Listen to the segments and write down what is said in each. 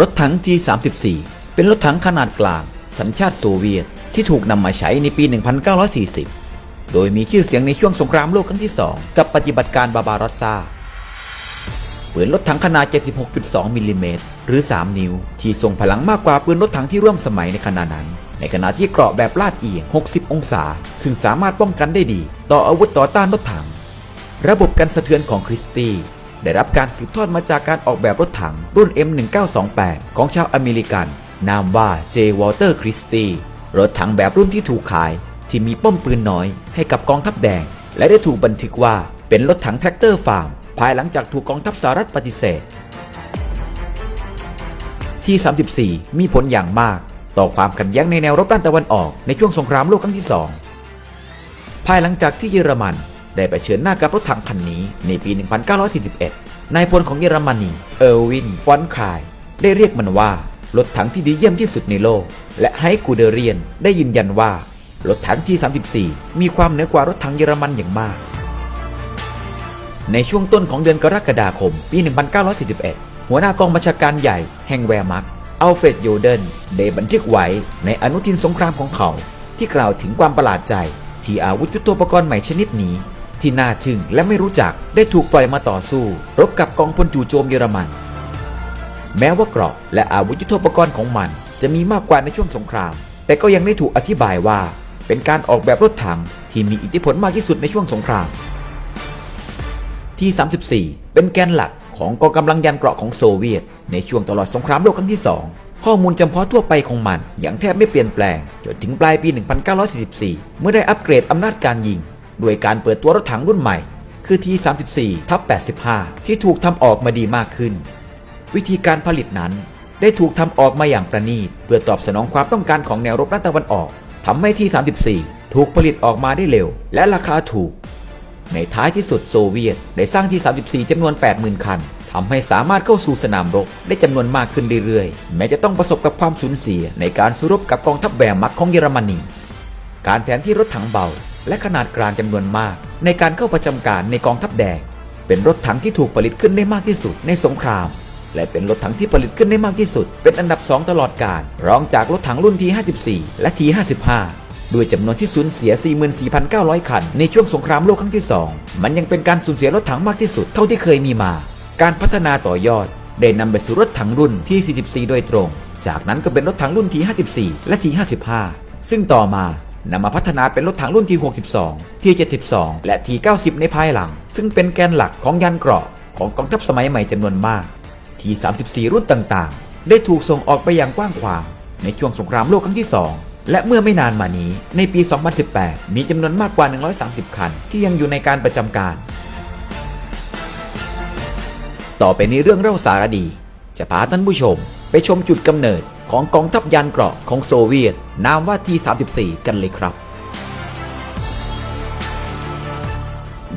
รถถัง T34 เป็นรถถังขนาดกลาง สัญชาติโซเวียต ที่ถูกนำมาใช้ในปี 1940 โดยมีชื่อเสียงในช่วงสงครามโลกครั้งที่ 2 กับปฏิบัติการบาบารอสซาปืนรถถังขนาด 76.2 มิลลิเมตรหรือ 3 นิ้ว ที่ทรงพลังมากกว่าปืนรถถังที่ร่วมสมัยในขณะนั้น ในขณะที่เกราะแบบลาดเอียง 60 องศา ซึ่งสามารถป้องกันได้ดี ต่ออาวุธต่อต้านรถถัง ระบบกันสะเทือนของคริสตี้ ได้รับการสืบทอดมาจากการออกแบบรถถังรุ่น M1928 ของชาวอเมริกัน นามว่า J. Walter Christie รถถังแบบรุ่นที่ถูกขาย ที่มีป้อมปืนน้อยให้กับกองทัพแดง และได้ถูกบันทึกว่าเป็นรถถังแทรกเตอร์ฟาร์ม ภายหลังจากถูกกองทัพสหรัฐปฏิเสธ ที่ 34 มีผลอย่างมาก ต่อความขัดแย้งในแนวรบด้านตะวันออกในช่วงสงครามโลกครั้งที่สองภายหลังจากที่เยอรมัน ได้ไปเชิญหน้ากับรถถังคันนี้ในปี 1941 นายพลของเยอรมนี เออร์วิน ฟอนคาย ได้เรียกมันว่ารถถังที่ดีเยี่ยมที่สุดในโลก และไฮกูเดเรียนได้ยืนยันว่ารถถังที่ 34 มีความเหนือกว่ารถถังเยอรมันอย่างมาก ในช่วงต้นของเดือนกรกฎาคม ปี 1941 หัวหน้ากองบัญชาการใหญ่แห่งแวร์มักอัลเฟรดโยเดนได้บันทึกไว้ในอนุทินสงครามของเขา ที่กล่าวถึงความประหลาดใจที่อาวุธยุทโธปกรณ์ใหม่ชนิดนี้ ที่น่าทึ่งและไม่รู้จักได้ถูกปล่อยมาต่อสู้ รบกับกองพลจู่โจมเยอรมัน แม้ว่าเกราะและอาวุธยุทโธปกรณ์ของมัน จะมีมากกว่าในช่วงสงคราม แต่ก็ยังได้ถูกอธิบายว่า เป็นการออกแบบรถถังที่มีอิทธิพลมากที่สุดในช่วงสงครามที่ 34 เป็นแกนหลักของกองกำลังยันเกราะของโซเวียต ในช่วงตลอดสงครามโลกครั้งที่ 2 ข้อมูลจำเพาะทั่วไปของมันย่างแทบไม่เปลี่ยนแปลง จนถึงปลายปี 1944 เมื่อได้อัปเกรดอำนาจการยิง ด้วยการเปิดตัวรถถังรุ่นใหม่ คือ T34 ทับ85 ที่ถูกทำออกมาดีมากขึ้น วิธีการผลิตนั้น ได้ถูกทำออกมาอย่างประณีต เพื่อตอบสนองความต้องการของแนวรบด้านตะวันออกทำให้ที34 ถูกผลิตออกมาได้เร็ว และราคาถูก ในท้ายที่สุดโซเวียต ได้สร้างที34 จำนวน 80,000 คันทำให้สามารถเข้าสู่สนามรบได้จำนวนมากขึ้นเรื่อยๆ แม้จะต้องประสบกับความสูญเสียในการสู้รบกับกองทัพแวร์มักของเยอรมนี การแทนที่รถถังเบา และขนาดกลางจำนวนมาก ในการเข้าประจำการในกองทัพแดง เป็นรถถังที่ถูกผลิตขึ้นได้มากที่สุดในสงคราม และเป็นรถถังที่ผลิตขึ้นได้มากที่สุด เป็นอันดับ 2 ตลอดกาลรองจากรถถังรุ่น T54 และ T55 ด้วยจำนวนที่สูญเสีย 44,900 คัน ในช่วงสงครามโลกครั้งที่ 2 มันยังเป็นการสูญเสียรถถังมากที่สุดเท่าที่เคยมีมา การพัฒนาต่อยอด ได้นำไปสู่รถถังรุ่นที่ 44 โดยตรง จากนั้นก็เป็นรถถังรุ่น T54 และ T55 ซึ่งต่อมา นำมาพัฒนาเป็นรถถังรุ่น T62 T72 และ T90 ในภายหลัง ซึ่งเป็นแกนหลักของยันเกราะของกองทัพสมัยใหม่จำนวนมาก T34 รุ่นต่างๆ ได้ถูกส่งออกไปอย่างกว้างขวางในช่วงสงครามโลกครั้งที่ 2 และเมื่อไม่นานมานี้ในปี 2018 มีจำนวนมากกว่า 130 คัน ที่ยังอยู่ในการประจำการ ต่อไปนี้เรื่องเล่าสารดี จะพาท่านผู้ชม ไปชมจุดกำเนิดของกองทัพยานเกราะของโซเวียต นามว่า T34 กันเลยครับ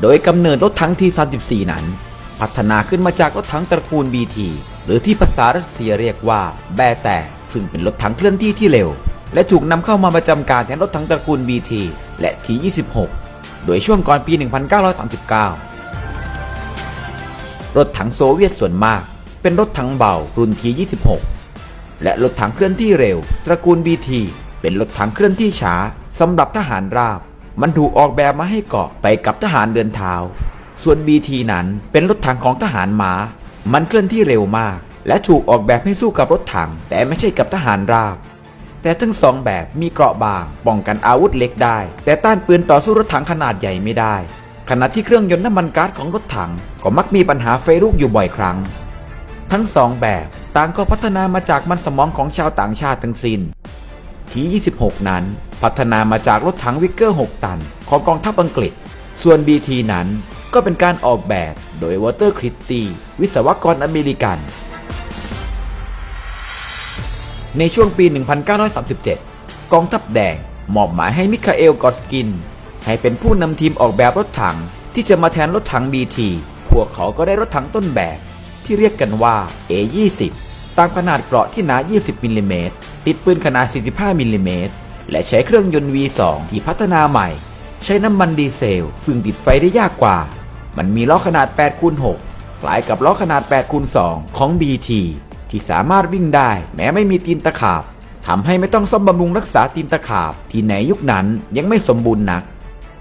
โดยกำเนิดรถถัง T34 นั้น พัฒนาขึ้นมาจากรถถังตระกูล BT หรือที่ภาษารัสเซียเรียกว่าแบแตซึ่งเป็นรถถังเคลื่อนที่ที่เร็ว และถูกนำเข้ามาประจำการแทนรถถังตระกูล BT และ T26 โดยช่วงก่อนปี 1939 รถถังโซเวียตส่วนมาก เป็นรถถังเบารุ่น T26 และรถถังเคลื่อนที่เร็ว ตระกูล BT เป็นรถถังเคลื่อนที่ช้าสำหรับทหารราบ มันถูกออกแบบมาให้เกาะไปกับทหารเดินเท้า ส่วน BT นั้นเป็นรถถังของทหารม้า มันเคลื่อนที่เร็วมาก และถูกออกแบบให้สู้กับรถถัง แต่ไม่ใช่กับทหารราบ แต่ทั้งสองแบบมีเกราะบาง ป้องกันอาวุธเล็กได้ แต่ต้านปืนต่อสู้รถถังขนาดใหญ่ไม่ได้ขณะที่เครื่องยนต์น้ำมันก๊าซของรถถังก็มักมีปัญหาไฟลุกอยู่บ่อยครั้ง ทั้งสองแบบต่างก็พัฒนามาจากมันสมองของชาวต่างชาติทั้งสิน้นที26 นั้น พัฒนามาจากรถถังวิกเกอร์ 6 ตัน ของกองทัพอังกฤษ ส่วน BT นั้นก็เป็นการออกแบบโดยวอเตอร์คริตตีวิศวกรอเมริกัน ในช่วงปี 1937 กองทัพแดงมอบหมายให้มิคาเอล กอสกิน ให้เป็นผู้นำทีมออกแบบรถถังที่จะมาแทนรถถัง BT พวกเขาก็ได้รถถังต้นแบบ ที่เรียกกันว่า A20 ตามขนาดเกราะที่หนา 20มิลลิเมตรติดปืนขนาด 45มิลลิเมตรและใช้เครื่องยนต์ V2 ที่พัฒนาใหม่ ใช้น้ำมันดีเซล ซึ่งติดไฟได้ยากกว่า มันมีล้อขนาด8คูณ6คล้ายกับล้อขนาด8คูณ2ของ BT ที่สามารถวิ่งได้แม้ไม่มีตีนตะขาบทำให้ไม่ต้องซ่อมบำรุงรักษาตีนตะขาบ ที่ในยุคนั้นยังไม่สมบูรณ์นัก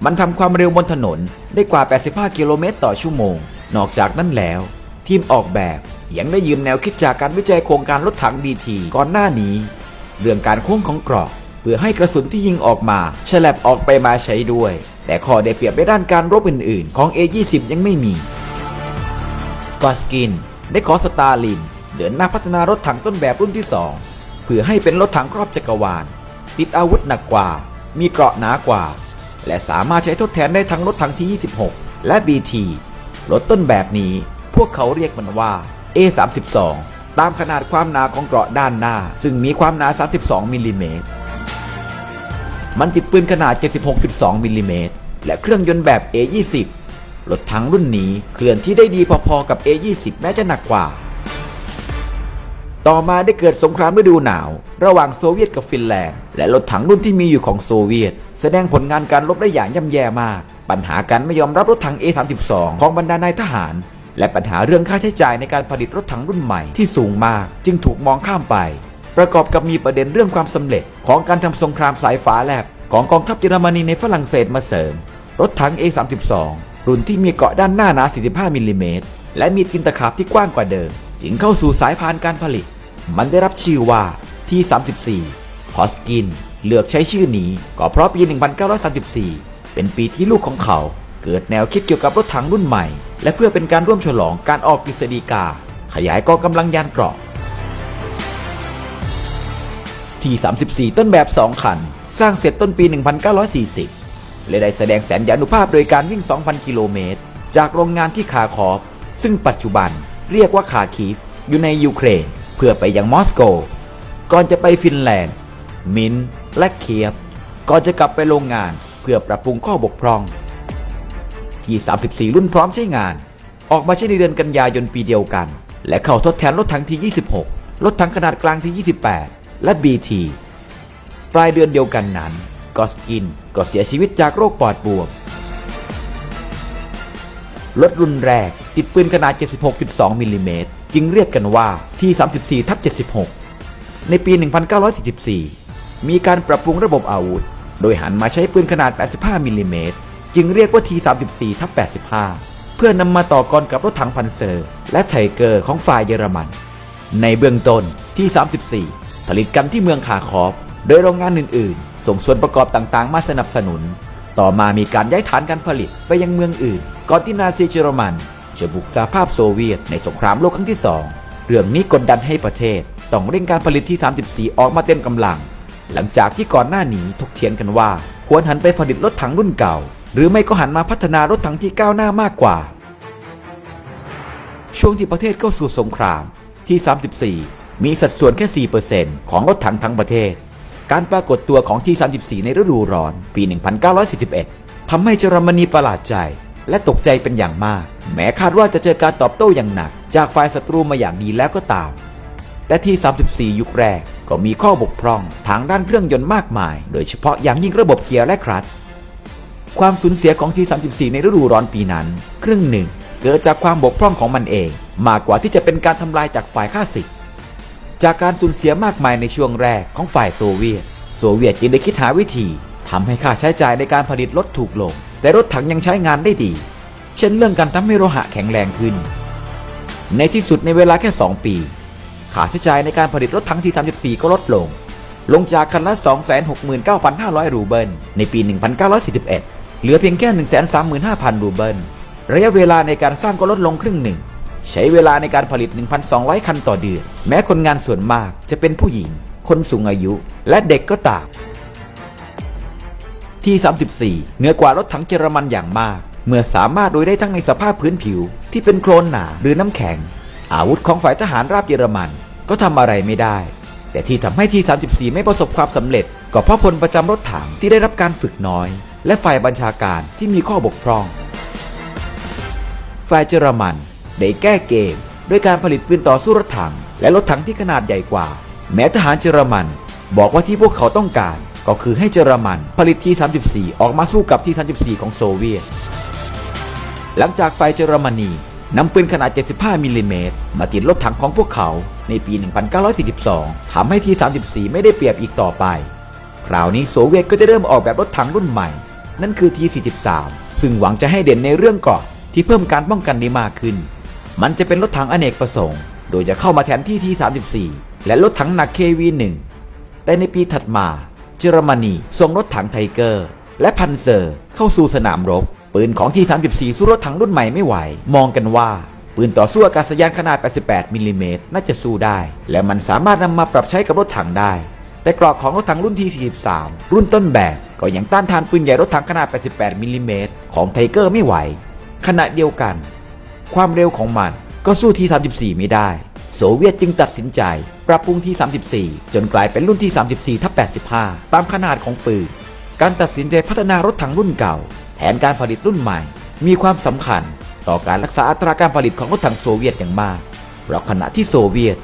มันทำความเร็วบนถนนได้กว่า 85 กิโลเมตรต่อชั่วโมง นอกจากนั้นแล้ว ทีมออกแบบยังได้ยืมแนวคิดจากการวิจัยโครงการรถถังดีทีก่อนหน้านี้ เรื่องการโค้งของกรอบเพื่อให้กระสุนที่ยิงออกมาฉลับออกไปมาใช้ด้วย แต่ข้อได้เปรียบในด้านการรบอื่นๆ ของ A20 ยังไม่มีกอสกินได้ขอสตาลินเดินหน้าพัฒนารถถังต้นแบบรุ่นที่ 2 เพื่อให้เป็นรถถังครอบจักรวาล ติดอาวุธหนักกว่า มีเกราะหนากว่า และสามารถใช้ทดแทนได้ทั้งรถถังที่ 26 และ BT รถต้นแบบนี้ พวกเขาเรียกมันว่า A32 ตามขนาดความหนาของเกราะด้านหน้า ซึ่งมีความหนา 32 มิลลิเมตร มันติดปืนขนาด 76.2 มิลลิเมตร และเครื่องยนต์แบบ A20 รถถังรุ่นนี้เคลื่อนที่ได้ดีพอๆกับ A20 แม้จะหนักกว่า ต่อมาได้เกิดสงครามฤดูหนาว ระหว่างโซเวียตกับฟินแลนด์ และรถถังรุ่นที่มีอยู่ของโซเวียต แสดงผลงานการรบได้อย่างย่ำแย่มาก ปัญหาการไม่ยอมรับรถถัง A32 ของบรรดานายทหาร และปัญหาเรื่องค่าใช้จ่ายในการผลิตรถถังรุ่นใหม่ที่สูงมาก จึงถูกมองข้ามไป ประกอบกับมีประเด็นเรื่องความสำเร็จ ของการทำสงครามสายฟ้าแลบของกองทัพเยอรมนีในฝรั่งเศสมาเสริม รถถัง A32 รุ่นที่มีเกราะด้านหน้าหนา 45 มิลลิเมตรและมีตินตะขาบที่กว้างกว่าเดิม จึงเข้าสู่สายพานการผลิต มันได้รับชื่อว่าที่34 ฮอสกินเลือกใช้ชื่อนี้ก็เพราะปี 1934 เป็นปีที่ลูกของเขา เกิดแนวคิดเกี่ยวกับรถถังรุ่นใหม่ และเพื่อเป็นการร่วมฉลองการออกกฤษฎีกา ขยายกองกำลังยานเกราะที่ 34 ต้นแบบ 2 คัน สร้างเสร็จต้นปี 1940 และได้แสดงแสนยานุภาพโดยการวิ่ง 2,000 กิโลเมตร จากโรงงานที่คาคอฟ ซึ่งปัจจุบันเรียกว่าคาคีฟ อยู่ในยูเครน เพื่อไปยังมอสโก ก่อนจะไปฟินแลนด์ มินและเคียบ ก่อนจะกลับไปโรงงานเพื่อปรับปรุงข้อบกพร่อง ที่34 รุ่นพร้อมใช้งาน ออกมาใช้ในเดือนกันยายนปีเดียวกัน และเข้าทดแทนรถถังที่26 รถถังขนาดกลางที่28 และ BT ปลายเดือนเดียวกันนั้นกอสกินก็เสียชีวิตจากโรคปอดบวมรถรุ่นแรก ติดปืนขนาด 76.2มิลลิเมตรจึงเรียกกันว่าที่34ทับ76 ในปี 1944 มีการปรับปรุงระบบอาวุธ โดยหันมาใช้ปืนขนาด 85มิลลิเมตร จึงเรียกว่าที34 ทับ85 เพื่อนำมาต่อกรกับรถถังพันเซอร์ และไทเกอร์ของฝ่ายเยอรมัน ในเบื้องต้นที่34 ผลิตกันที่เมืองคาคอฟโดยโรงงานอื่นๆ ส่งส่วนประกอบต่างๆ มาสนับสนุน ต่อมามีการย้ายฐานการผลิตไปยังเมืองอื่น ก่อนที่นาซีเยอรมัน จะบุกสหภาพโซเวียตในสงครามโลกครั้งที่ 2 เรื่องนี้กดดันให้ประเทศ ต้องเร่งการผลิตที่ 34 ออกมาเต็มกำลัง หลังจากที่ก่อนหน้านี้ถกเถียงกันว่า ควรหันไปผลิตรถถังรุ่นเก่า รือไม่ก็หันมาพัฒนารถถังที่ก้าวหน้ามากกว่า ช่วงที่ประเทศเข้าสู่สงครามที่ 34 มีสัดส่วนแค่ 4%ของรถถังทั้งประเทศ การปรากฏตัวของที่ 34 ในฤดูร้อนปี 1941 ทำให้เยอรมนีประหลาดใจ และตกใจเป็นอย่างมาก แม้คาดว่าจะเจอการตอบโต้อย่างหนัก จากฝ่ายศัตรูมาอย่างดีแล้วก็ตาม แต่ที่ 34 ยุคแรกก็มีข้อบกพร่องทางด้านเครื่องยนต์มากมาย โดยเฉพาะอย่างยิ่งระบบเกียร์และคลัตช์ ความสูญเสียของที34 ในฤดูร้อนปีนั้น ครึ่งหนึ่งเกิดจากความบกพร่องของมันเอง มากกว่าที่จะเป็นการทำลายจากฝ่ายข้าศึก จากการสูญเสียมากมายในช่วงแรกของฝ่ายโซเวียต โซเวียตจึงได้คิดหาวิธีทำให้ค่าใช้จ่ายในการผลิตลดถูกลง แต่รถถังยังใช้งานได้ดี เช่นเรื่องการทำให้โลหะแข็งแรงขึ้น ในที่สุดในเวลาแค่ 2 ปีค่าใช้จ่ายในการผลิตรถถังที34 ก็ลดลง ลงจากคันละ 269,500 รูเบิลในปี 1941 เหลือเพียงแค่ 135,000 รูเบิล ระยะเวลาในการสร้างก็ลดลงครึ่งหนึ่ง ใช้เวลาในการผลิต 1,200 คันต่อเดือน แม้คนงานส่วนมากจะเป็นผู้หญิง คนสูงอายุ และเด็กก็ตามที่ 34 เหนือกว่ารถถังเยอรมันอย่างมาก เมื่อสามารถโดยได้ทั้งในสภาพพื้นผิว ที่เป็นโคลนหนาหรือน้ำแข็ง อาวุธของฝ่ายทหารราบเยอรมันก็ทำอะไรไม่ได้ แต่ที่ทำให้ที่ 34 ไม่ประสบความสำเร็จ ก็เพราะพลประจำรถถังที่ได้รับการฝึกน้อย และฝ่ายบัญชาการที่มีข้อบกพร่อง ฝ่ายเยอรมันได้แก้เกมด้วยการผลิตปืนต่อสู้รถถัง และรถถังที่ขนาดใหญ่กว่า แม้ทหารเยอรมัน บอกว่าที่พวกเขาต้องการ ก็คือให้เยอรมันผลิตที34 ออกมาสู้กับที34 ของโซเวียต หลังจากฝ่ายเยอรมนีนำปืนขนาด 75 มิลลิเมตรมาติดรถถังของพวกเขาในปี 1942 ทำให้ที34 ไม่ได้เปรียบอีกต่อไป คราวนี้โซเวียตก็จะเริ่มออกแบบรถถังรุ่นใหม่ นั่นคือที43 ซึ่งหวังจะให้เด่นในเรื่องเกาะที่เพิ่มการป้องกันได้มากขึ้น มันจะเป็นรถถังอเนกประสงค์ โดยจะเข้ามาแทนที่ที34 และรถถังหนัก KV-1 แต่ในปีถัดมา เยอรมนีส่งรถถังไทเกอร์ และพันเซอร์เข้าสู่สนามรบ ปืนของที34 สู้รถถังรุ่นใหม่ไม่ไหว มองกันว่าปืนต่อสู้อากาศยานขนาด 88มิลลิเมตรน่าจะสู้ได้ และมันสามารถนำมาปรับใช้กับรถถังได้ แต่กรอกของรถถังรุ่นที่ 43 รุ่นต้นแบบก็ยังต้านทานปืนใหญ่รถถังขนาด 88มิลลิเมตรของไทเกอร์ไม่ไหว ขณะเดียวกัน ความเร็วของมันก็สู้ที34 ไม่ได้ โซเวียตจึงตัดสินใจ ปรับปรุงที34 จนกลายเป็นรุ่นที่ 34ทับ85 ตามขนาดของปืน การตัดสินใจพัฒนารถถังรุ่นเก่าแทนการผลิตรุ่นใหม่ มีความสำคัญต่อการรักษาอัตราการผลิตของรถถังโซเวียตอย่างมาก เพราะขณะที่โซเวียต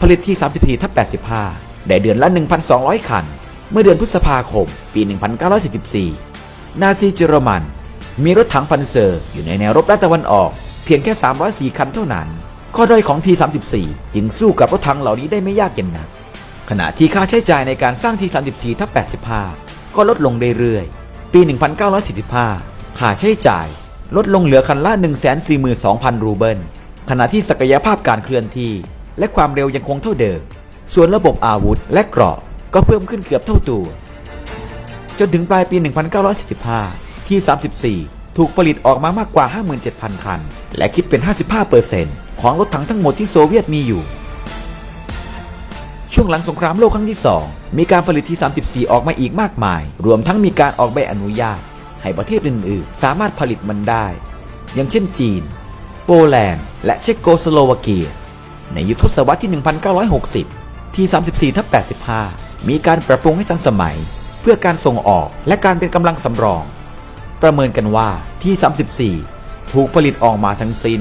ผลิตที่ 34ทับ85 ได้เดือนละ 1,200 คัน เมื่อเดือนพฤษภาคม ปี 1944 นาซีเยอรมัน มีรถถังพันเซอร์อยู่ในแนวรบด้านตะวันออก เพียงแค่ 304 คันเท่านั้น ข้อด้อยของที34 จึงสู้กับรถถังเหล่านี้ได้ไม่ยากเย็นนัก ขณะที่ค่าใช้จ่ายในการสร้างที34 ทับ85 ก็ลดลงเรื่อยๆ ปี 1945 ค่าใช้จ่ายลดลงเหลือคันละ 142,000 รูเบิล ขณะที่ศักยภาพการเคลื่อนที่ และความเร็วยังคงเท่าเดิม ส่วนระบบอาวุธและเกราะก็เพิ่มขึ้นเกือบเท่าตัว จนถึงปลายปี 1945 ที่ 34 ถูกผลิตออกมามากกว่า 57,000 คัน และคิดเป็น 55%ของรถถังทั้งหมดที่โซเวียตมีอยู่ ช่วงหลังสงครามโลกครั้งที่ 2 มีการผลิตที่ 34 ออกมาอีกมากมาย รวมทั้งมีการออกใบอนุญาต ให้ประเทศอื่นๆ สามารถผลิตมันได้ อย่างเช่นจีน โปแลนด์ และเชโกสโลวาเกีย ในยุคทศวรรษที่ 1960 ที่34ทับ85 มีการปรับปรุงให้ทันสมัย เพื่อการส่งออกและการเป็นกำลังสำรอง ประเมินกันว่าที่ 34 ถูกผลิตออกมาทั้งสิ้น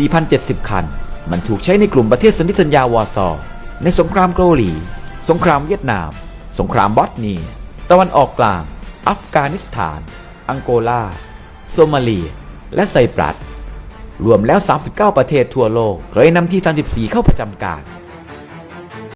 84,070 คัน มันถูกใช้ในกลุ่มประเทศสนธิสัญญาวอร์ซอในสงครามเกาหลี สงครามเวียดนาม สงครามบอสเนีย ตะวันออกกลาง อัฟกานิสถาน อังโกลา โซมาเลีย และไซปรัส รวมแล้ว 39 ประเทศทั่วโลก เคยนำที่ 34 เข้าประจำการ